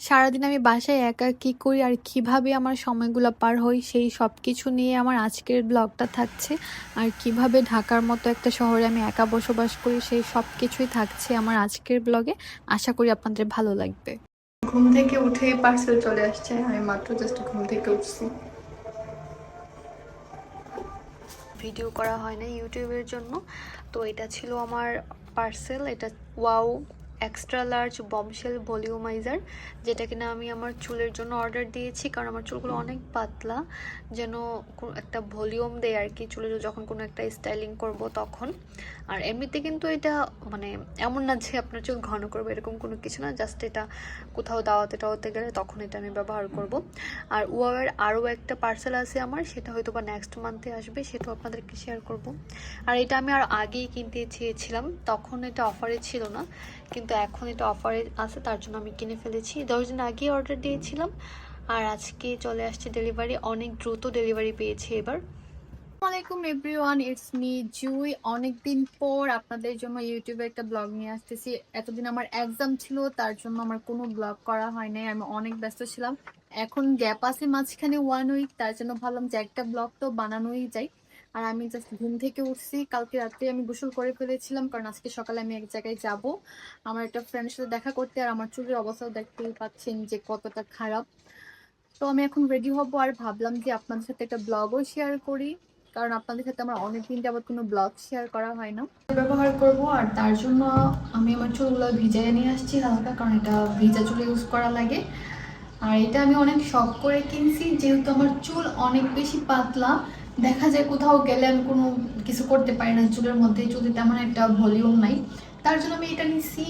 সারাদিন আমি বাসায় একা কী করি আর কীভাবে আমার সময়গুলো পার হই সেই সব কিছু নিয়ে আমার আজকের ব্লগটা থাকছে। আর কীভাবে ঢাকার মতো একটা শহরে আমি একা বসবাস করি সেই সব কিছুই থাকছে আমার আজকের ব্লগে। আশা করি আপনাদের ভালো লাগবে। ঘুম থেকে উঠেই পার্সেল চলে আসছে আমি মাত্র জাস্ট ঘুম থেকে উঠছি। ভিডিও করা হয় না ইউটিউবের জন্য। তো এটা ছিল আমার পার্সেল এটা wow extra large bombshell volumizer যেটা কিনা আমি আমার চুলের জন্য অর্ডার দিয়েছি কারণ আমার চুলগুলো অনেক পাতলা। যেন একটা ভলিউম দেয় আর কি চুলে যখন কোনো একটা স্টাইলিং করব তখন। আর এমনিতে কিন্তু এটা মানে এমন না যে আপনার চুল ঘন করবে এরকম কোনো কিছু না জাস্ট এটা কোথাও দাওয়াতে টাওয়াতে গেলে তখন এটা আমি ব্যবহার করব। আর ওয়াওয়ের আরও একটা পার্সেল আছে আমার সেটা হয়তো বা নেক্সট মান্থে আসবে সেটাও আপনাদেরকে শেয়ার করব। আর এটা আমি আর আগেই কিনতে চেয়েছিলাম তখন এটা অফারে ছিল না। কিন্তু এখন এটা অফারে আছে, তার জন্য আমি কিনে ফেলেছি। দশ দিন আগে অর্ডার দিয়েছিলাম, আর আজকে চলে আসছে ডেলিভারি অনেক দ্রুত ডেলিভারি পেয়েছি এবার। আসসালামাইকুম এভরিওয়ান ইটস মি জুই। অনেকদিন পর আপনাদের জন্য ইউটিউবে একটা ব্লগ নিয়ে আসতেছি। এতদিন আমার এক্সাম ছিল, তার জন্য আমার কোনো ব্লগ করা হয় নাই, আমি অনেক ব্যস্ত ছিলাম। এখন গ্যাপ আছে মাঝখানে ওয়ান উইক তার জন্য ভাবলাম যে একটা ব্লগ তো বানানোই যায়। আর আমি জাস্ট ঘুম থেকে উঠছি। কালকে রাত্রে আমি গোসল করে ফেলেছিলাম, কারণ আজকে সকালে আমি এক জায়গায় যাব। আমার একটা ফ্রেন্ডের সাথে দেখা করতে আর আমার চুলের অবস্থাও দেখতেই পাচ্ছেন যে কতটা খারাপ। তো আমি এখন রেডি হব আর ভাবলাম যে আপনাদের সাথে একটা ব্লগও শেয়ার করি, কারণ আপনাদের সাথে আমার অনেকদিন যাবত কোনো ব্লগ শেয়ার করা হয় না। ব্যবহার করব আর তার জন্য আমি আমার চুলগুলো ভিজাইয়ে নিয়ে আসছি হালকা, কারণ এটা ভিজা চুল ইউজ করা লাগে। আর এটা আমি অনেক শখ করে কিনছি, যেহেতু আমার চুল অনেক বেশি পাতলা দেখা যায় কোথাও গেলে আমি কোনো কিছু করতে পারি না, চুলের মধ্যে চুলে তেমন একটা ভলিউম নাই। তার জন্য আমি এটা নিচ্ছি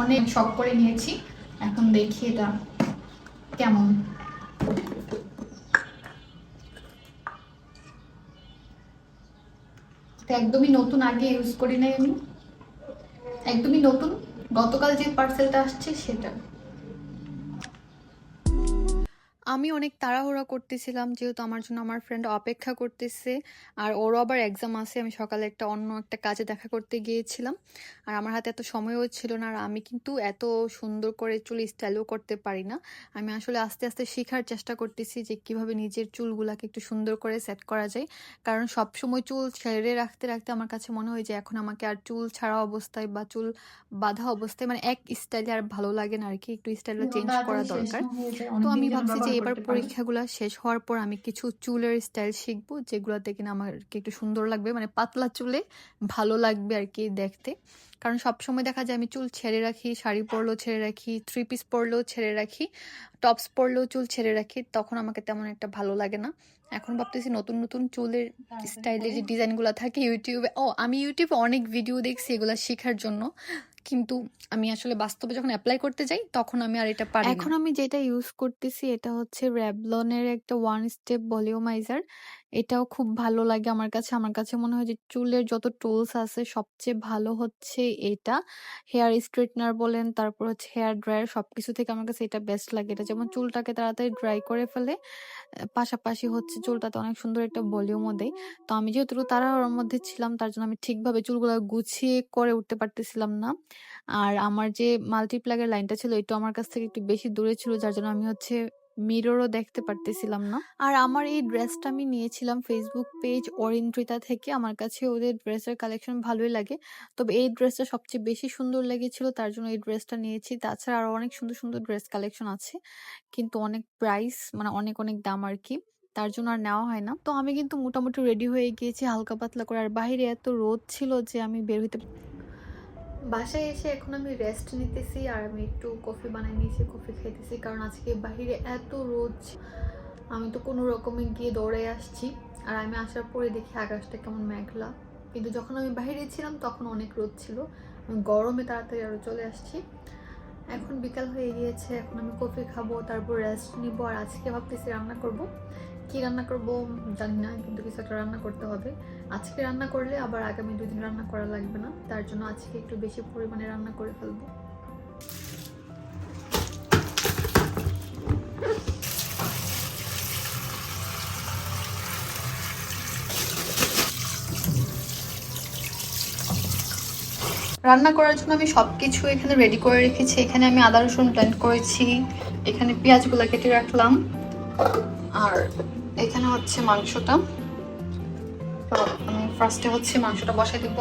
অনেক শখ করে নিয়েছি। এখন দেখি এটা কেমন। একদমই নতুন, আগে ইউজ করি নাই আমি। একদমই নতুন। গতকাল যে পার্সেলটা আসছে, সেটা। আমি অনেক তাড়াহুড়া করতেছিলাম যেহেতু আমার জন্য আমার ফ্রেন্ড অপেক্ষা করতেছে। আর ওরও আবার এক্সাম আছে আমি সকালে একটা অন্য একটা কাজে দেখা করতে গিয়েছিলাম। আর আমার হাতে এত সময়ও ছিল না আর আমি কিন্তু এত সুন্দর করে চুল স্টাইলও করতে পারি না। আমি আসলে আস্তে আস্তে শেখার চেষ্টা করতেছি যে কীভাবে নিজের চুলগুলাকে একটু সুন্দর করে সেট করা যায়। কারণ সব সময় চুল ছেড়ে রাখতে রাখতে আমার কাছে মনে হয় যে এখন আমাকে আর চুল ছাড়া অবস্থায় বা চুল বাঁধা অবস্থায় মানে এক স্টাইলে আর ভালো লাগে না আর কি একটু স্টাইলটা চেঞ্জ করা দরকার। তো আমি ভাবছি যে এবার পরীক্ষাগুলো শেষ হওয়ার পর আমি কিছু চুলের স্টাইল শিখব যেগুলোতে কিনা আমাকে একটু সুন্দর লাগবে। মানে পাতলা চুলে ভালো লাগবে আর কি দেখতে। কারণ সব সময় দেখা যায় আমি চুল ছেড়ে রাখি শাড়ি পরলেও ছেড়ে রাখি থ্রি পিস পরলেও ছেড়ে রাখি টপস পরলেও চুল ছেড়ে রাখি তখন আমাকে তেমন একটা ভালো লাগে না। এখন ভাবতেছি নতুন নতুন চুলের স্টাইলের যে ডিজাইনগুলো থাকে ইউটিউবে ও আমি ইউটিউবে অনেক ভিডিও দেখছি এগুলো শেখার জন্য। কিন্তু আমি আসলে বাস্তবে যখন অ্যাপ্লাই করতে যাই, তখন আমি আর এটা পারি এখন আমি যেটা ইউজ করতেছি, এটা হচ্ছে র্যাবলনের একটা ওয়ান স্টেপ ভলিউমাইজার এটাও খুব ভালো লাগে আমার কাছে। আমার কাছে মনে হয় যে চুলের যত টুলস আছে, সবচেয়ে ভালো হচ্ছে এটা। হেয়ার স্ট্রেটনার বলেন, তারপর হচ্ছে হেয়ার ড্রায়ার সবকিছু থেকে আমার কাছে এটা বেস্ট লাগে। এটা যেমন চুলটাকে তাড়াতাড়ি ড্রাই করে ফেলে পাশাপাশি হচ্ছে চুলটাতে অনেক সুন্দর একটা ভলিউমও দেয়। তো আমি যেহেতু তাড়াহুড়োর মধ্যে ছিলাম, তার জন্য আমি ঠিকভাবে চুলগুলো গুছিয়ে করে উঠতে পারতেছিলাম না। আর আমার যে মাল্টিপ্লাগের লাইনটা ছিল এটা আমার কাছ থেকে একটু বেশি দূরে ছিল, যার জন্য আমি হচ্ছে মিররও দেখতে পারতেছিলাম না। আর আমার এই ড্রেসটা আমি নিয়েছিলাম ফেসবুক পেজ অরিন্দ্রিতা থেকে। আমার কাছে ওদের ড্রেসের কালেকশন ভালোই লাগে। তবে এই ড্রেসটা সবচেয়ে বেশি সুন্দর লেগেছিল, তার জন্য এই ড্রেসটা নিয়েছি। তাছাড়া আরও অনেক সুন্দর সুন্দর ড্রেস কালেকশন আছে। কিন্তু অনেক প্রাইস মানে অনেক অনেক দাম আর কি। তার জন্য আর নেওয়া হয় না। তো আমি কিন্তু মোটামুটি রেডি হয়ে গিয়েছি হালকা পাতলা করে। আর বাইরে এত রোদ ছিল যে আমি বের হইতে বাসায় এসে এখন আমি রেস্ট নিতেছি আর আমি একটু কফি বানাই নিয়েছি কফি খাইতেছি। কারণ আজকে বাহিরে এত রোজ আমি তো কোনো রকমে গিয়ে দৌড়ে আসছি। আর আমি আসার পরে দেখি আকাশটা কেমন মেঘলা। কিন্তু যখন আমি বাহিরে ছিলাম তখন অনেক রোদ ছিল। আমি গরমে তাড়াতাড়ি আরও চলে আসছি। এখন বিকাল হয়ে গিয়েছে, এখন আমি কফি খাব, তারপর রেস্ট নিব, আর আজকে ভাবতেছি রান্না করব। কি রান্না করব জানি না, কিন্তু কিছু একটা রান্না করতে হবে। আজকে রান্না করলে আবার আগামী দুদিন রান্না করা লাগবে না, তার জন্য আজকে একটু বেশি পরিমাণে রান্না করে ফেলব। রান্না করার জন্য আমি সব কিছু এখানে রেডি করে রেখেছি। এখানে আমি আদা রসুন ব্লেন্ড করেছি। এখানে পেঁয়াজগুলো কেটে রাখলাম। আর এখানে হচ্ছে মাংসটা। আমি ফার্স্টে হচ্ছে মাংসটা বসাই দিব।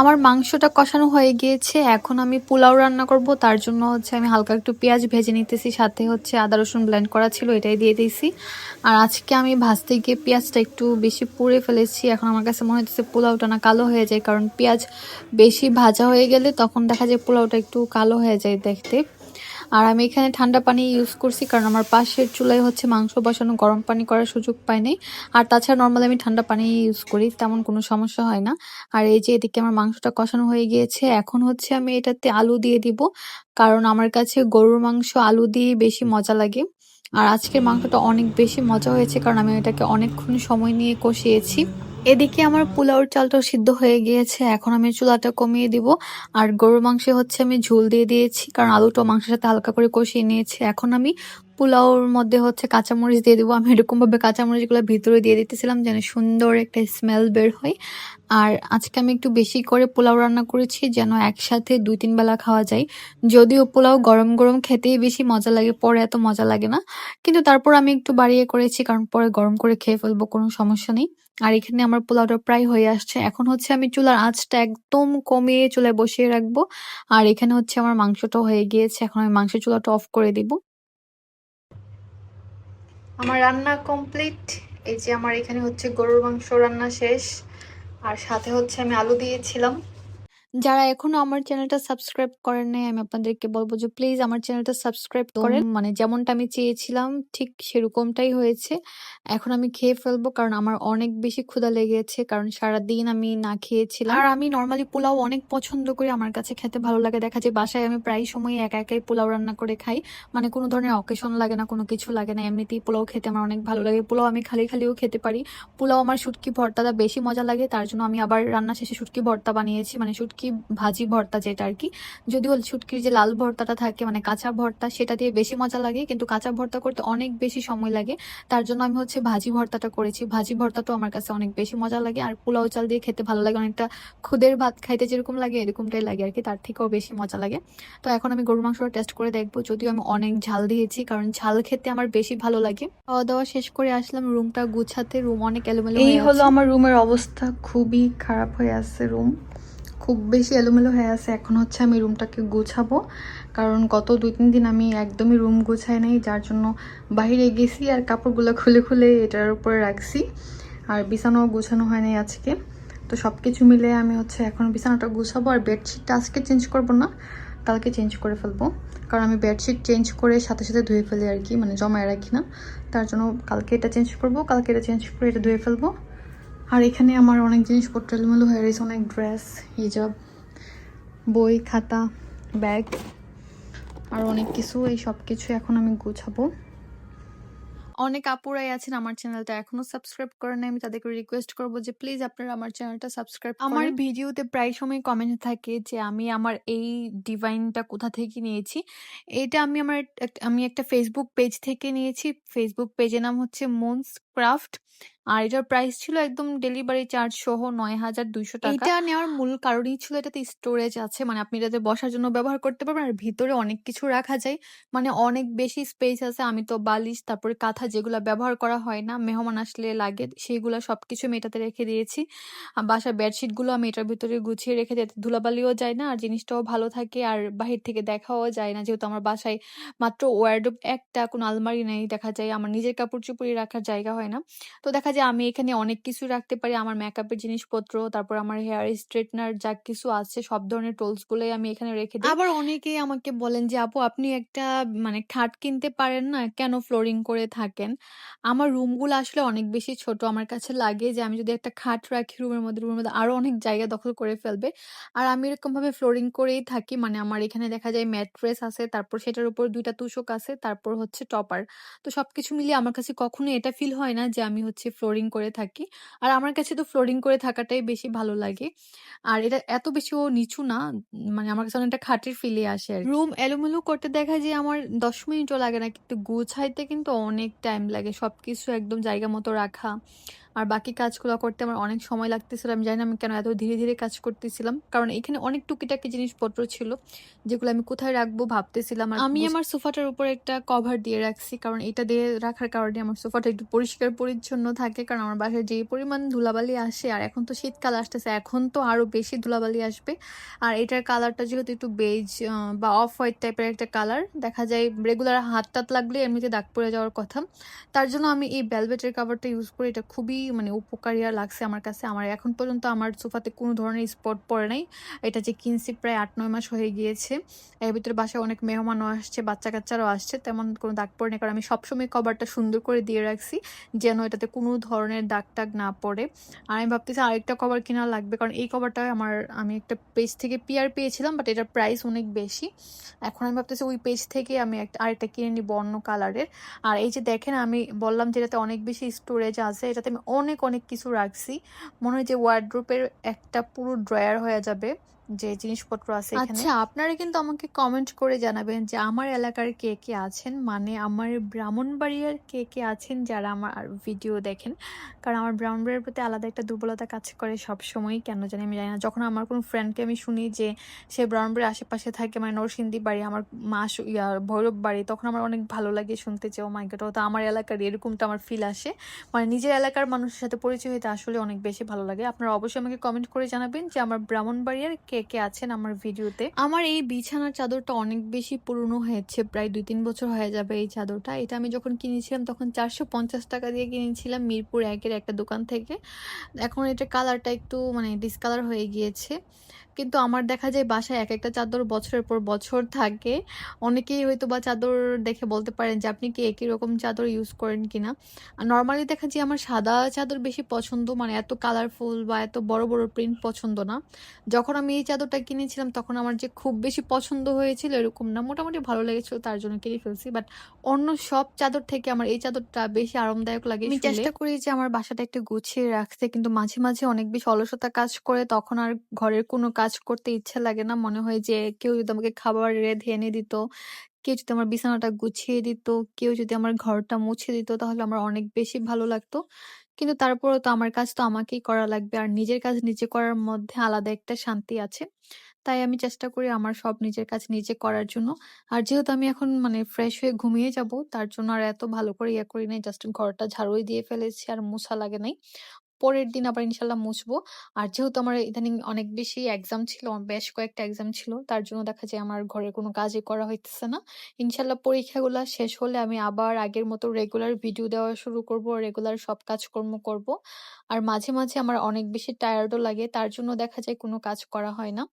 আমার মাংসটা কষানো হয়ে গিয়েছে, এখন আমি পোলাও রান্না করব, তার জন্য হচ্ছে আমি হালকা একটু পেঁয়াজ ভেজে নিতেছি, সাথে হচ্ছে আদা, রসুন ব্লেন্ড করা ছিল, এটাই দিয়ে দিয়েছি। আর আজকে আমি ভাজতে গিয়ে পেঁয়াজটা একটু বেশি পুড়ে ফেলেছি, এখন আমার কাছে মনে হচ্ছে পোলাওটা না কালো হয়ে যায়, কারণ পেঁয়াজ বেশি ভাজা হয়ে গেলে তখন দেখা যায় পোলাওটা একটু কালো হয়ে যায় দেখতে। আর আমি এখানে ঠান্ডা পানি ইউজ করছি কারণ আমার পাশের চুলায় হচ্ছে মাংস বসানো, গরম পানি করার সুযোগ পাইনি আর তাছাড়া নর্মালি আমি ঠান্ডা পানি ইউজ করি, তেমন কোনো সমস্যা হয় না। আর এই যে এদিকে আমার মাংসটা কষানো হয়ে গিয়েছে, এখন হচ্ছে আমি এটাতে আলু দিয়ে দিব। কারণ আমার কাছে গরুর মাংস আলু দিয়ে বেশি মজা লাগে। আর আজকের মাংসটা অনেক বেশি মজা হয়েছে কারণ আমি এটাকে অনেকক্ষণ সময় নিয়ে কষিয়েছি। এদিকে আমার পোলাওর চালটাও সিদ্ধ হয়ে গিয়েছে, এখন আমি চুলাটা কমিয়ে দিব। আর গরুর মাংসে হচ্ছে আমি ঝোল দিয়ে দিয়েছি, কারণ আলুটা মাংসের সাথে হালকা করে কষিয়ে নিয়েছি। এখন আমি পোলাওর মধ্যে হচ্ছে কাঁচামরিচ দিয়ে দেবো। আমি এরকমভাবে কাঁচামরিচগুলো ভিতরে দিয়ে দিতেছিলাম যেন সুন্দর একটা স্মেল বের হয়। আর আজকে আমি একটু বেশি করে পোলাও রান্না করেছি যেন একসাথে দুই, তিন বেলা খাওয়া যায়। যদিও পোলাও গরম গরম খেতেই বেশি মজা লাগে, পরে এত মজা লাগে না। কিন্তু তারপর আমি একটু বাড়িয়ে করেছি কারণ পরে গরম করে খেয়ে ফেলব, কোনো সমস্যা নেই। আর এখানে আমার পোলাওটা প্রায় হয়ে আসছে। এখন হচ্ছে আমি চুলার আঁচটা একদম কমিয়ে চুলায় বসিয়ে রাখব। আর এখানে হচ্ছে আমার মাংসটা হয়ে গিয়েছে। এখন আমি মাংসের চুলাটা অফ করে দিব। আমার রান্না কমপ্লিট এই যে আমার এখানে হচ্ছে গরুর মাংস রান্না শেষ। আর সাথে হচ্ছে আমি আলু দিয়েছিলাম। যারা এখনও আমার চ্যানেলটা সাবস্ক্রাইব করেন নাই আমি আপনাদেরকে বলব যে প্লিজ আমার চ্যানেলটা সাবস্ক্রাইব করেন। মানে যেমনটা আমি চেয়েছিলাম ঠিক সেরকমটাই হয়েছে। এখন আমি খেয়ে ফেলব কারণ আমার অনেক বেশি ক্ষুধা লেগেছে কারণ সারাদিন আমি না খেয়েছিলাম। আর আমি নর্মালি পোলাও অনেক পছন্দ করি আমার কাছে খেতে ভালো লাগে। দেখা যায় বাসায় আমি প্রায় সময় একা একাই পোলাও রান্না করে খাই। মানে কোনো ধরনের অকেশন লাগে না কোনো কিছু লাগে না। এমনিতেই পোলাও খেতে আমার অনেক ভালো লাগে। পোলাও আমি খালি খালিও খেতে পারি। পোলাও আমার শুটকি ভর্তাটা বেশি মজা লাগে তার জন্য আমি আবার রান্না শেষে শুটকি ভর্তা বানিয়েছি। মানে শুটকি শুটকি ভাজি ভর্তা যেটা আর কি। যদিও শুটকির যে লাল ভর্তাটা থাকে মানে কাঁচা ভর্তা সেটা দিয়ে বেশি মজা লাগে কিন্তু কাঁচা ভর্তা করতে অনেক বেশি সময় লাগে। তার জন্য আমি হচ্ছে ভাজি ভর্তাটা করেছি। ভাজি ভর্তাটাও আমার কাছে অনেক বেশি মজা লাগে আর পোলাও চাল দিয়ে খেতে ভালো লাগে। অনেকটা খুদের ভাত খাইতে যেরকম লাগে এরকমটাই লাগে আর কি তার থেকেও বেশি মজা লাগে। তো এখন আমি গরু মাংসটা টেস্ট করে দেখব যদিও আমি অনেক ঝাল দিয়েছি কারণ ঝাল খেতে আমার বেশি ভালো লাগে। খাওয়া দাওয়া শেষ করে আসলাম রুমটা গুছাতে রুম অনেক এলোমেলো এই হলো। আমার রুমের অবস্থা খুবই খারাপ হয়ে আছে রুম। খুব বেশি এলোমেলো হয়ে আছে। এখন হচ্ছে আমি রুমটাকে গুছাবো। কারণ গত দুই, তিন দিন আমি একদমই রুম গুছাই নাই, যার জন্য বাইরে গেছি আর কাপড়গুলো খুলে খুলে এটার উপরে রাখছি। আর বিছানাও গুছানো হয় নাই আজকে। তো সব কিছু মিলে আমি হচ্ছে এখন বিছানাটা গুছাবো আর বেডশিটটা আজকে চেঞ্জ করব না, কালকে চেঞ্জ করে ফেলব। কারণ আমি বেডশিট চেঞ্জ করে সাথে সাথে ধুয়ে ফেলি আর কি মানে জমায় রাখি না। তার জন্য কালকে এটা চেঞ্জ করব, কালকে এটা চেঞ্জ করে এটা ধুয়ে ফেলব। আর এখানে আমার অনেক জিনিসপত্র এলোমেলো হয়ে রয়েছে অনেক ড্রেস হিজাব বই খাতা ব্যাগ আর অনেক কিছু। এই সব কিছু এখন আমি গুছাবো। অনেক আপুরাই আছেন আমার চ্যানেলটা এখনও সাবস্ক্রাইব করেন আমি তাদেরকে রিকোয়েস্ট করব যে প্লিজ আপনারা আমার চ্যানেলটা সাবস্ক্রাইব আমার ভিডিওতে প্রায় সময় কমেন্ট থাকে যে আমি আমার এই ডিভাইনটা কোথা থেকে নিয়েছি। এটা আমি আমার আমি একটা ফেসবুক পেজ থেকে নিয়েছি। ফেসবুক পেজের নাম হচ্ছে মুনস ক্রাফট আর এটার প্রাইস ছিল একদম ডেলিভারি চার্জ সহ নয় হাজার দুইশো টাকা। এটা নেওয়ার মূল কারণই ছিল এটাতে স্টোরেজ আছে মানে আপনি এটাতে বসার জন্য ব্যবহার করতে পারবেন আর ভিতরে অনেক কিছু রাখা যায়। মানে অনেক বেশি স্পেস আছে, আমি তো বালিশ, তারপরে কাঁথা যেগুলো ব্যবহার করা হয় না, মেহমান আসলে লাগে, সেইগুলো সবকিছু আমি এটাতে রেখে দিয়েছি। বাসার বেডশিটগুলো আমি এটার ভিতরে গুছিয়ে রেখে দিই ধুলাবালিও যায় না আর জিনিসটাও ভালো থাকে আর বাহির থেকে দেখাও যায় না। যেহেতু আমার বাসায় মাত্র ওয়ার্ডরোব একটা, কোনো আলমারি নেই, দেখা যায় আমার নিজের কাপড় চোপড়ই রাখার জায়গা হয় না। তো দেখা যায় আমি এখানে অনেক কিছু রাখতে পারি, আমার মেকআপের জিনিসপত্র, তারপর আমার হেয়ার স্ট্রেটনার যা কিছু আছে, সব ধরনের টুলস গুলোই আমি এখানে রেখে দিই। আবার অনেকেই আমাকে বলেন যে, আপু, আপনি একটা মানে খাট কিনতে পারেন না? কেন ফ্লোরিং করে থাকেন? আমার রুমগুলো আসলে অনেক বেশি ছোট। আমার কাছে লাগে যে, আমি যদি একটা খাট রাখি, রুমের মধ্যে রুমের মধ্যে আরও অনেক জায়গা দখল করে ফেলবে। আর আমি এরকম ভাবে ফ্লোরিং করেই থাকি। মানে আমার এখানে দেখা যায় ম্যাট্রেস আছে, তারপর সেটার উপর দুইটা তুষক আছে, তারপর হচ্ছে টপার তো সবকিছু মিলিয়ে আমার কাছে কখনো এটা ফিল হয় না যে, আমি হচ্ছে ফ্লোরিং করে থাকি। আর আমার কাছে তো ফ্লোরিং করে থাকাটাই বেশি ভালো লাগে। আর এটা এত বেশি ও নিচু না মানে আমার কাছে অনেকটা খাটের ফিলে আসে আর রুম এলোমেলো করতে দেখা যায় আমার দশ মিনিটও লাগে না, কিন্তু গুছাইতে কিন্তু অনেক টাইম লাগে। সব কিছু একদম জায়গা মতো রাখা। আর বাকি কাজগুলো করতে আমার অনেক সময় লাগতেছিল। আমি জানি না আমি কেন এত ধীরে ধীরে কাজ করতেছিলাম। কারণ এখানে অনেক টুকিটাকি জিনিসপত্র ছিল যেগুলো আমি কোথায় রাখব ভাবতেছিলাম আর আমি আমার সোফাটার উপর একটা কভার দিয়ে রাখছি কারণ এটা দিয়ে রাখার কারণে আমার সোফাটা একটু পরিষ্কার পরিচ্ছন্ন থাকে। কারণ আমার বাসায় যে পরিমাণ ধুলাবালি আসে আর এখন তো শীতকাল আসতেছে এখন তো আরও বেশি ধুলাবালি আসবে। আর এটার কালারটা যেহেতু একটু বেজ বা অফ হোয়াইট টাইপের একটা কালার দেখা যায় রেগুলার হাত টাত লাগলে এমনিতে দাগ পড়ে যাওয়ার কথা। তার জন্য আমি এই ভেলভেটের কাভারটা ইউজ করি এটা খুবই মানে উপকারী আর লাগছে আমার কাছে। আমার এখন পর্যন্ত আমার সোফাতে কোনো ধরনের স্পট পড়ে নাই। এটা যে কিনছি প্রায় আট, নয় মাস হয়ে গিয়েছে। এর ভিতরে বাসায় অনেক মেহমানও আসছে বাচ্চা কাচ্চারাও আসছে। তেমন কোনো দাগ পড়ে না কারণ আমি সবসময় কভারটা সুন্দর করে দিয়ে রাখছি, যেন এটাতে কোনো ধরনের দাগ টাগ না পড়ে। আর আমি ভাবতেছি আরেকটা কভার কেনা লাগবে, কারণ এই কভারটা আমার, আমি একটা পেজ থেকে পিয়ার পেয়েছিলাম বাট এটার প্রাইস অনেক বেশি। এখন আমি ভাবতেছি ওই পেজ থেকে আমি একটা, আরেকটা কিনে নিব অন্য কালারের আর এই যে দেখেন, আমি বললাম যে এটাতে অনেক বেশি স্টোরেজ আছে, এটাতে আমি অনেক অনেক কিছু রাখছি। মনে হয় যে ওয়ার্ড্রোপের একটা পুরো ড্রয়ার হয়ে যাবে। যে জিনিসপত্র আছে আচ্ছা আপনারা কিন্তু আমাকে কমেন্ট করে জানাবেন যে আমার এলাকার কে কে আছেন মানে আমার ব্রাহ্মণবাড়িয়ার কে কে আছেন যারা আমার ভিডিও দেখেন। কারণ আমার ব্রাহ্মণবাড়িয়ার প্রতি আলাদা একটা দুর্বলতা কাজ করে সব সময় কেন জানি আমি জানি না। যখন আমার কোনো ফ্রেন্ডকে আমি শুনি যে সে ব্রাহ্মণবাড়ির আশেপাশে থাকে মানে নরসিংদী বাড়ি, আমার মা ইয়া ভৈরব বাড়ি, তখন আমার অনেক ভালো লাগে শুনতে যে ও মাই তো আমার এলাকার এরকমটা আমার ফিল আসে। মানে নিজের এলাকার মানুষের সাথে পরিচয় হতে আসলে অনেক বেশি ভালো লাগে। আপনারা অবশ্যই আমাকে কমেন্ট করে জানাবেন যে আমার ব্রাহ্মণবাড়িয়ার কে কে কে আছেন আমার ভিডিওতে? আমার এই বিছানার চাদরটা অনেক বেশি পুরনো হয়েছে, প্রায় দুই তিন বছর হয়ে যাবে এই চাদরটা। এটা আমি যখন কিনেছিলাম তখন চারশো পঞ্চাশ টাকা দিয়ে কিনেছিলাম মিরপুর একের একটা দোকান থেকে। এখন এটা কালারটা একটু মানে ডিসকালার হয়ে গিয়েছে। কিন্তু আমার দেখা যায় বাসায় এক একটা চাদর বছরের পর বছর থাকে। অনেকেই হয়তো বা চাদর দেখে বলতে পারেন যে, আপনি কি একই রকম চাদর ইউজ করেন কিনা? নর্মালি দেখা যায় আমার সাদা চাদর বেশি পছন্দ। মানে এত কালারফুল বা এত বড় বড় প্রিন্ট পছন্দ না। যখন আমি এই চাদরটা কিনেছিলাম তখন আমার যে খুব বেশি পছন্দ হয়েছিল এরকম না। মোটামুটি ভালো লেগেছিল তার জন্য কিনে ফেলছি। বাট অন্য সব চাদর থেকে আমার এই চাদরটা বেশি আরামদায়ক লাগে আমি চেষ্টা করি যে আমার বাসাটা একটু গুছিয়ে রাখতে কিন্তু মাঝে মাঝে অনেক বেশি অলসতা কাজ করে তখন আর ঘরের কোনো কাজ করতে ইচ্ছে লাগে না। মনে হয় যে কেউ যদি আমাকে খাবার রেঁধে এনে দিত কেউ যদি আমার বিছানাটা গুছিয়ে দিত কেউ যদি আমার ঘরটা মুছে দিত তাহলে আমার অনেক বেশি ভালো লাগতো। কিন্তু তারপরেও তো আমার কাজ তো আমাকেই করা লাগবে। আর নিজের কাজ নিজে করার মধ্যে আলাদা একটা শান্তি আছে। তাই আমি চেষ্টা করি আমার সব নিজের কাজ নিজে করার জন্য। আর যেহেতু আমি এখন মানে ফ্রেশ হয়ে ঘুমিয়ে যাব, তার জন্য আর এত ভালো করে ইয়ে করি নাই। জাস্ট ঘরটা ঝাড়ুই দিয়ে ফেলেছি, আর মোছা লাগে নাই। পরের দিন আবার ইনশাল্লাহ মুছবো। আর যেহেতু আমার ইদানিং অনেক বেশি এক্সাম ছিল বেশ কয়েকটা এক্সাম ছিল, তার জন্য দেখা যায় আমার ঘরের কোনো কাজই করা হইতেছে না। ইনশাল্লাহ পরীক্ষাগুলো শেষ হলে আমি আবার আগের মতো রেগুলার ভিডিও দেওয়া শুরু করব রেগুলার সব কাজকর্ম করব। আর মাঝে মাঝে আমার অনেক বেশি টায়ার্ডও লাগে, তার জন্য দেখা যায় কোনো কাজ করা হয় না।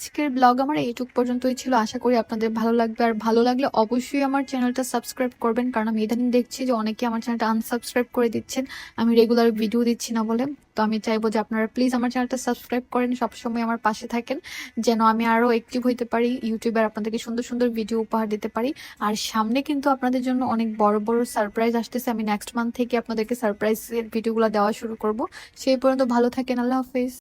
আজকের ব্লগ আমার এইটুক পর্যন্তই ছিল। আশা করি আপনাদের ভালো লাগবে। আর ভালো লাগলে অবশ্যই আমার চ্যানেলটা সাবস্ক্রাইব করবেন। কারণ আমি ইদানিং দেখছি যে অনেকে আমার চ্যানেলটা আনসাবস্ক্রাইব করে দিচ্ছেন। আমি রেগুলার ভিডিও দিচ্ছি না বলে। তো আমি চাইব যে আপনারা প্লিজ আমার চ্যানেলটা সাবস্ক্রাইব করেন। সবসময় আমার পাশে থাকেন। যেন আমি আরও অ্যাক্টিভ হইতে পারি ইউটিউবে আর আপনাদেরকে সুন্দর সুন্দর ভিডিও উপহার দিতে পারি। আর সামনে কিন্তু আপনাদের জন্য অনেক বড় বড় সারপ্রাইজ আসতেছে। আমি নেক্সট মান্থ থেকে আপনাদেরকে সারপ্রাইজের ভিডিওগুলো দেওয়া শুরু করব। সেই পর্যন্ত ভালো থাকেন। আল্লাহ হাফিজ।